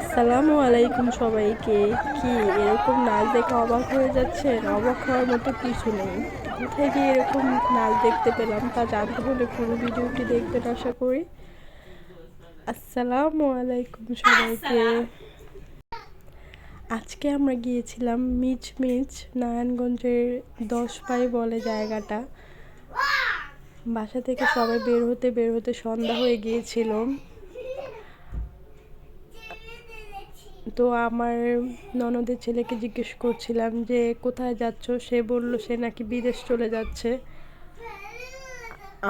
আসসালামু আলাইকুম সবাইকে। কি এরকম নাচ দেখে অবাক হয়ে যাচ্ছেন? অবাক হওয়ার মতো কিছু নেই। কোথায় গিয়ে এরকম নাচ দেখতে পেলাম তা জানতে হলে পুরো ভিডিওটি দেখবেন আশা করি। আসসালামু আলাইকুম সবাইকে। আজকে আমরা গিয়েছিলাম মিচ মিচ নারায়ণগঞ্জের দশ পাই বলে জায়গাটা। বাসা থেকে সবাই বের হতে বের হতে সন্ধ্যা হয়ে গিয়েছিল। তো আমার ননদের ছেলেকে জিজ্ঞেস করছিলাম যে, কোথায় যাচ্ছ? সে বলল, সে নাকি বিদেশ চলে যাচ্ছে।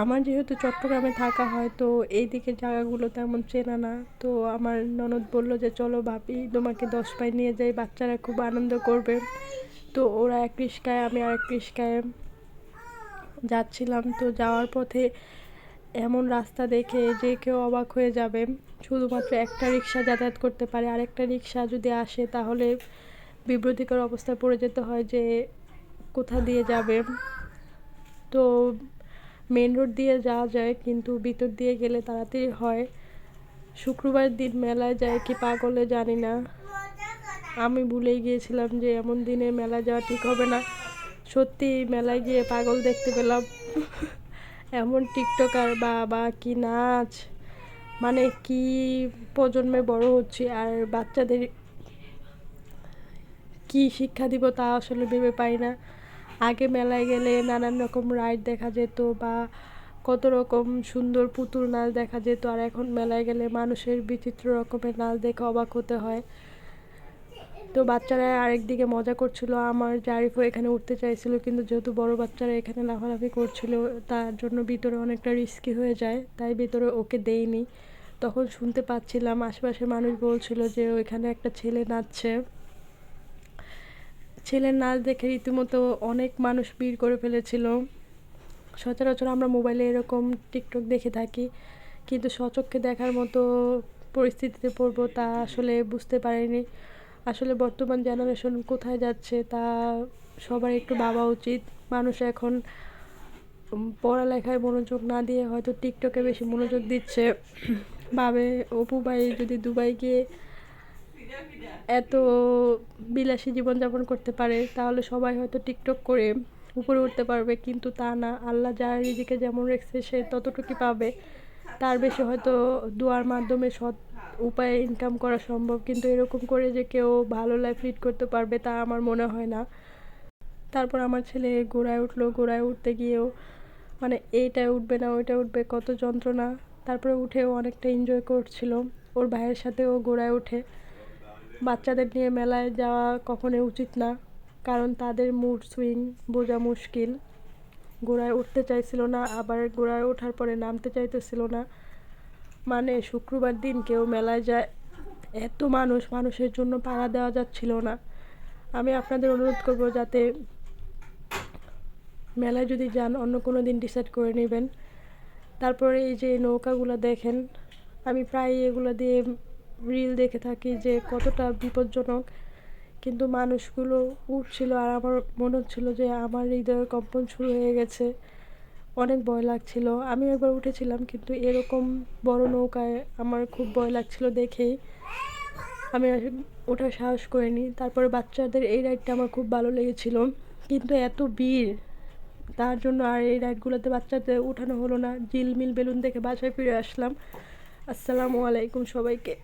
আমার যেহেতু চট্টগ্রামে থাকা হয়, তো এই দিকের জায়গাগুলো তেমন চেনা না। তো আমার ননদ বলল যে, চলো ভাবি, তোমাকে দশ পাই নিয়ে যাই, বাচ্চারা খুব আনন্দ করবে। তো ওরা এক রিস্কায় আমি আর আরেক রিস্কায় যাচ্ছিলাম। তো যাওয়ার পথে এমন রাস্তা দেখে যে কেউ অবাক হয়ে যাবে। শুধুমাত্র একটা রিক্সা যাতায়াত করতে পারে। আরেকটা রিক্সা যদি আসে, তাহলে বিব্রতিকর অবস্থায় পড়ে যেতে হয় যে কোথা দিয়ে যাবে। তো মেন রোড দিয়ে যাওয়া যায়, কিন্তু ভিতর দিয়ে গেলে তাড়াতাড়ি হয়। শুক্রবার দিন মেলায় যায় কি পাগলে জানি না। আমি ভুলেই গিয়েছিলাম যে এমন দিনে মেলায় যাওয়া ঠিক হবে না। সত্যি মেলায় গিয়ে পাগল দেখতে পেলাম। এমন টিকটকার বা বা কি নাচ? মানে কি প্রজন্মে বড় হচ্ছে আর বাচ্চাদের কি শিক্ষা দিব তা আসলে ভেবে পাই না। আগে মেলায় গেলে নানান রকম রাইড দেখা যেত বা কত রকম সুন্দর পুতুল নাচ দেখা যেত আর এখন মেলায় গেলে মানুষের বিচিত্র রকমের নাচ দেখে অবাক হতে হয়। তো বাচ্চারা আরেক দিকে মজা করছিল। আমার জারিফও এখানে উঠতে চাইছিল, কিন্তু যেহেতু বড় বাচ্চারা এখানে লাফালাফি করছিল, তার জন্য ভিতরে অনেকটা রিস্কি হয়ে যায়, তাই ভিতরে ওকে দেইনি। তখন শুনতে পাচ্ছিলাম, আশেপাশের মানুষ বলছিল যে ওইখানে একটা ছেলে নাচছে। ছেলের নাচ দেখে রীতিমতো অনেক মানুষ ভিড় করে ফেলেছিল। সচরাচর আমরা মোবাইলে এরকম টিকটক দেখে থাকি, কিন্তু সচক্ষে দেখার মতো পরিস্থিতিতে পড়ব তা আসলে বুঝতে পারিনি। আসলে বর্তমান জেনারেশন কোথায় যাচ্ছে তা সবার একটু ভাবা উচিত। মানুষ এখন পড়ালেখায় মনোযোগ না দিয়ে হয়তো টিকটকে বেশি মনোযোগ দিচ্ছে। ভাবে অপু ভাই যদি দুবাই গিয়ে এত বিলাসী জীবনযাপন করতে পারে তাহলে সবাই হয়তো টিকটক করে উপরে উঠতে পারবে। কিন্তু তা না আল্লাহ যার নিজেকে যেমন রেখেছে সে ততটুকুই পাবে। তার বেশি হয়তো দুয়ার মাধ্যমে সৎ উপায়ে ইনকাম করা সম্ভব, কিন্তু এরকম করে যে কেউ ভালো লাইফ লিড করতে পারবে তা আমার মনে হয় না। তারপর আমার ছেলে গোড়ায় উঠল, গোড়ায় উঠতে গিয়েও মানে এইটায় উঠবে না ওইটা উঠবে, কত যন্ত্রণা। তারপরে উঠেও অনেকটা এনজয় করছিল, ওর ভাইয়ের সাথে ও গোড়ায় ওঠে। বাচ্চাদের নিয়ে মেলায় যাওয়া কখনোই উচিত না, কারণ তাদের মুড সুইং বোঝা মুশকিল। গোড়ায় উঠতে চাইছিল না, আবার গোড়ায় ওঠার পরে নামতে চাইতেছিল না। মানে শুক্রবার দিন কেউ মেলায় যায়, এত মানুষ, মানুষের জন্য পাড়া দেওয়া যাচ্ছিল না। আমি আপনাদের অনুরোধ করব যাতে মেলায় যদি যান, অন্য কোনো দিন ডিসাইড করে নেবেন। তারপরে এই যে নৌকাগুলো দেখেন, আমি প্রায় এগুলো দিয়ে রিল দেখে থাকি যে কতটা বিপজ্জনক। কিন্তু মানুষগুলো উঠছিল আর আমার মনে হচ্ছিল যে আমার হৃদয়ের কম্পন শুরু হয়ে গেছে। অনেক ভয় লাগছিল। আমি একবার উঠেছিলাম কিন্তু এরকম বড় নৌকায় আমার খুব ভয় লাগছিল দেখেই আমি ওঠার সাহস করিনি। তারপরে বাচ্চাদের এই রাইডটা আমার খুব ভালো লেগেছিল। কিন্তু এত ভিড়, তার জন্য আর এই রাইডগুলোতে বাচ্চাদের উঠানো হলো না। জিলমিল বেলুন দেখে বাসায় ফিরে আসলাম। আসসালামু আলাইকুম সবাইকে।